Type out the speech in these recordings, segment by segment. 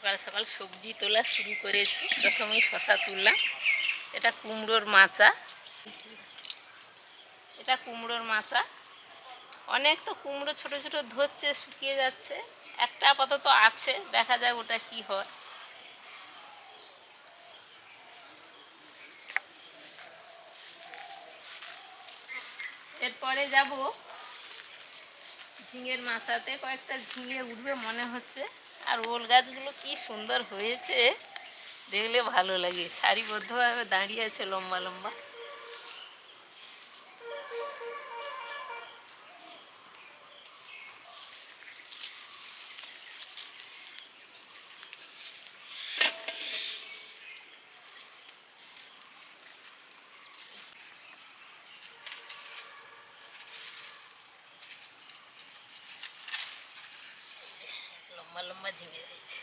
সকাল সকাল সবজি তোলা শুরু করেছি। প্রথমেই শশা তুললাম। এটা কুমড়োর মাচা। এটা কুমড়োর মাচা। অনেক তো কুমড়ো ছোট ছোট ধরছে, শুকিয়ে যাচ্ছে। একটা আপাতত আছে, দেখা যাক ওটা কি হয়। এরপরে যাব ঝিঙের মাথাতে কয়েকটা ঝিঙে উঠবে মনে হচ্ছে। আর ওল গাছগুলো কি সুন্দর হয়েছে। দেখলে ভালো লাগে। সারিবদ্ধভাবে দাঁড়িয়ে আছে লম্বা লম্বা। লম্বা লম্বা ঝিঙে হয়েছে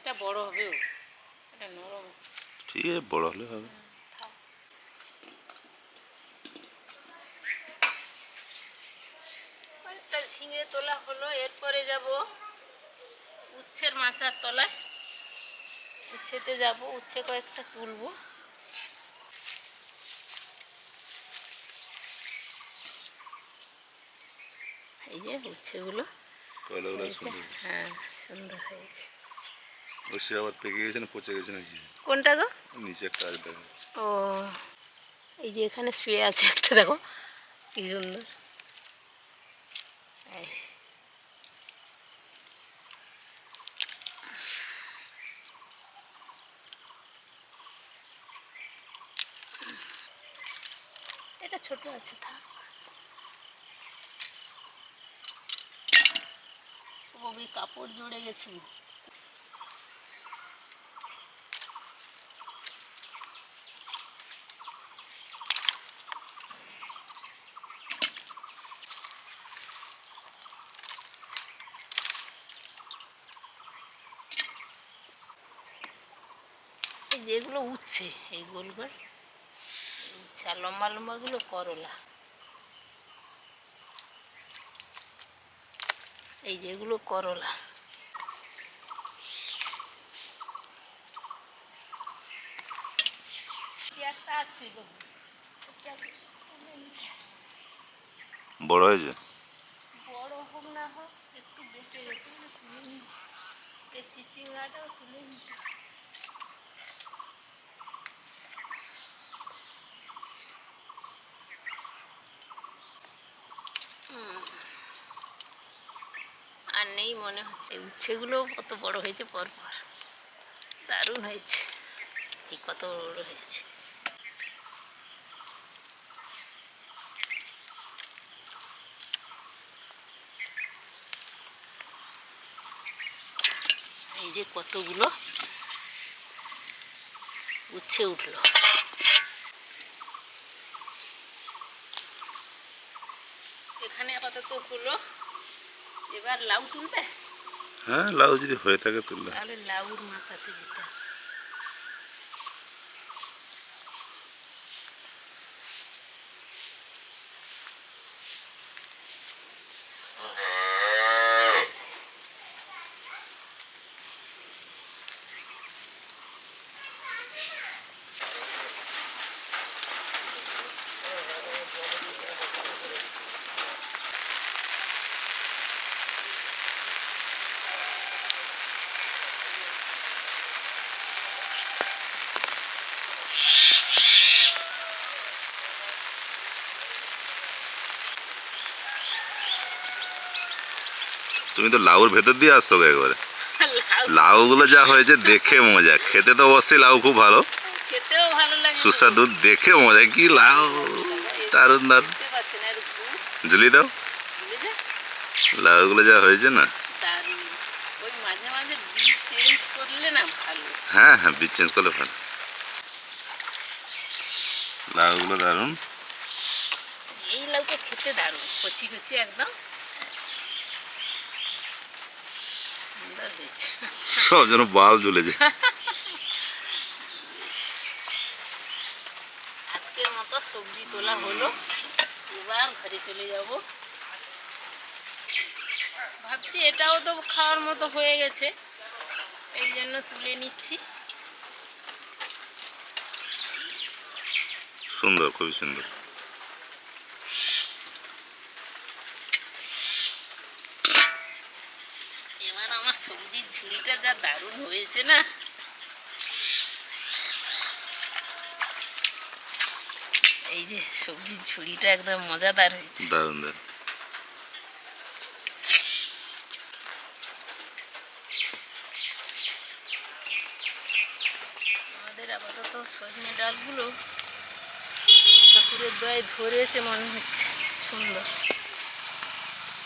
এটা বড় হবেও এটা নরম। ঠিক আছে বড় হলে হবে। ঝিঙে তোলা হলো এরপরে যাব উচ্ছের মাচার তলায়। উচ্ছেতে যাব উচ্ছে কয়েকটা তুলবো। এই যে উচ্ছেগুলো হ্যাঁ সুন্দর হয়েছে। ওই সে আবার পেকে গেছে না পচে গেছে নাকি কোনটা গো? নিচে একটা আজ দেখা ও এই যে এখানে শুয়ে আছে একটা দেখো কি সুন্দর। এটা ছোট আছে থাক। কাপড় জুড়ে গেছে। এই যেগুলো উঠছে এই গোল গোল উঠছে আর লম্বা লম্বাগুলো করলা। এই যেগুলো করলা। কি আছে গো। ওটা তুলে বড় হয়েছে? বড় হোক না হোক একটু বেঁচে গেছে না তুলে চিচিঙ্গাটাও তুলে নিচ্ছি। মনে হচ্ছে উচ্ছেগুলো কত বড় হয়েছে, পরপর দারুণ হয়েছে। এই কত বড় হয়েছে। এই যে কতগুলো উচ্ছে উঠল। এখানে আপাতত হলো এবার লাউ তুলবে? হ্যাঁ লাউ যদি হয়ে থাকে তুললে তাহলে লাউর মাছ আছে হবে। তুমি তো লাউর ভেতর দিয়ে আসছো একবারে। লাউ। লাউগুলো যা হয়েছে দেখে মজা। খেতে তো অবশ্যই লাউ খুব ভালো। সুস্বাদু দেখে মজা। কি লাউ! দারুণ দারুণ। ঝুলিয়ে দাও। লাউগুলো যা হয়েছে না। হ্যাঁ হ্যাঁ বীজ চেঞ্জ করলে ভালো। লাউগুলো দারুণ। এই লাউটা খেতে দারুণ। কচি কচি একদম সুন্দর হয়েছে সব যেন বাল ঝুলেছে আজকের মতো সবজি তোলা হলো। এবার ঘরে চলে যাব। ভাবছি এটাও তো খাওয়ার মতো হয়ে গেছে। এই জন্য তুলে নিচ্ছি। সুন্দর খুবই সুন্দর এবার আমার সবজির যা দারুণ হয়েছে না? এই যে সবজির ঝুড়িটা একদম মজাদার হয়েছে। দারুণ দারুণ। আমাদের আপাতত সজনে ডালগুলো ঠাকুরের দয়ায় ধরেছে মনে হচ্ছে সুন্দর।